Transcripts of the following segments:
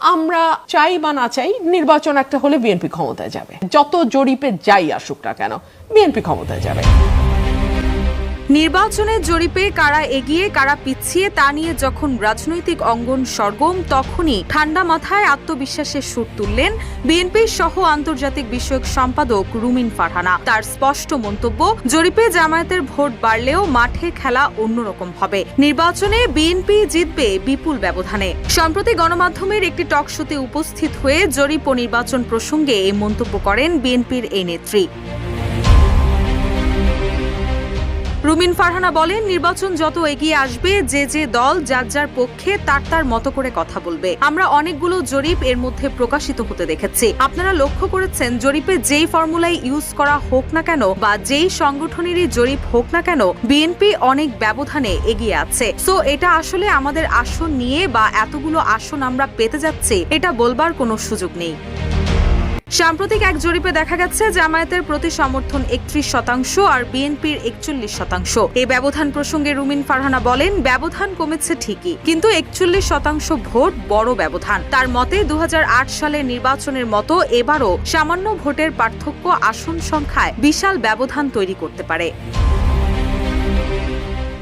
আমরা চাই বা না চাই, নির্বাচন একটা হলে বিএনপি ক্ষমতায় যাবে। যত জরিপে যাই আসুক না কেন, বিএনপি ক্ষমতায় যাবে। নির্বাচনের জরিপে কারা এগিয়ে, কারা পিছিয়ে তা নিয়ে যখন রাজনৈতিক অঙ্গন সরগম, তখনই ঠান্ডা মাথায় আত্মবিশ্বাসের সুর তুললেন বিএনপির সহ আন্তর্জাতিক বিষয়ক সম্পাদক রুমিন ফারহানা। তার স্পষ্ট মন্তব্য, জরিপে জামায়াতের ভোট বাড়লেও মাঠে খেলা অন্যরকম হবে। নির্বাচনে বিএনপি জিতবে বিপুল ব্যবধানে। সম্প্রতি গণমাধ্যমের একটি টক শোতে উপস্থিত হয়ে জরিপ ও নির্বাচন প্রসঙ্গে এই মন্তব্য করেন বিএনপির এই নেত্রী। রুমিন ফারহানা বলেন, নির্বাচন যত এগিয়ে আসবে, যে যে দল যার যার পক্ষে তার তার মতো করে কথা বলবে। আমরা অনেকগুলো জরিপ এর মধ্যে প্রকাশিত হতে দেখেছি। আপনারা লক্ষ্য করেছেন, জরিপে যেই ফর্মুলাই ইউজ করা হোক না কেন বা যেই সংগঠনেরই জরিপ হোক না কেন বিএনপি অনেক ব্যবধানে এগিয়ে আছে। সো এটা আসলে আমাদের আসন নিয়ে বা এতগুলো আসন আমরা পেতে যাচ্ছি, এটা বলবার কোনো সুযোগ নেই। সাম্প্রতিক এক জরিপে দেখা গেছে, জামায়াতের প্রতি সমর্থন একত্রিশ শতাংশ আর বিএনপির একচল্লিশ শতাংশ। এই ব্যবধান প্রসঙ্গে রুমিন ফারহানা বলেন, ব্যবধান কমেছে ঠিকই, কিন্তু একচল্লিশ শতাংশ ভোট বড় ব্যবধান। তার মতে দু হাজার আট সালের নির্বাচনের মতো এবারও সামান্য ভোটের পার্থক্য আসন সংখ্যায় বিশাল ব্যবধান তৈরি করতে পারে।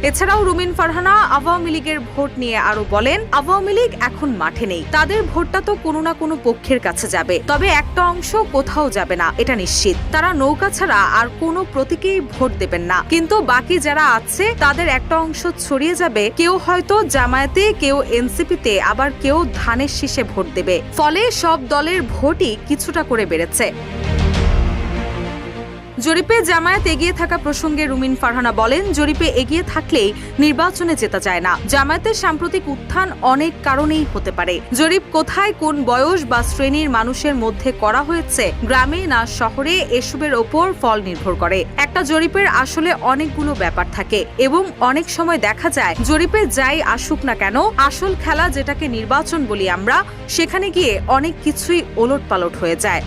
এছাড়াও রুমিন ফারহানা আওয়ামী লীগের ভোট নিয়ে আরও বলেন, আওয়ামী লীগ এখন মাঠে নেই। তাদের ভোটটা তো কোনো না কোনো পক্ষের কাছে যাবে। তবে একটা অংশ কোথাও যাবে না, এটা নিশ্চিত। তারা নৌকা ছাড়া আর কোনো প্রতীকেই ভোট দেবেন না। কিন্তু বাকি যারা আছে, তাদের একটা অংশ ছড়িয়ে যাবে। কেউ হয়তো জামায়াতে, কেউ এনসিপিতে, আবার কেউ ধানের শীষে ভোট দেবে। ফলে সব দলের ভোটই কিছুটা করে বেড়েছে। জরিপে জামায়াত এগিয়ে থাকা প্রসঙ্গে রুমিন ফারহানা বলেন, জরিপে এগিয়ে থাকলেই নির্বাচনে জেতা যায় না। জামায়াতের সাম্প্রতিক উত্থান অনেক কারণেই হতে পারে। জরিপ কোথায়, কোন বয়স বা শ্রেণির মানুষের মধ্যে করা হয়েছে, গ্রামে না শহরে, এসবের ওপর ফল নির্ভর করে। একটা জরিপের আসলে অনেকগুলো ব্যাপার থাকে এবং অনেক সময় দেখা যায়, জরিপে যাই আসুক না কেন, আসল খেলা যেটাকে নির্বাচন বলি আমরা, সেখানে গিয়ে অনেক কিছুই ওলট পালট হয়ে যায়।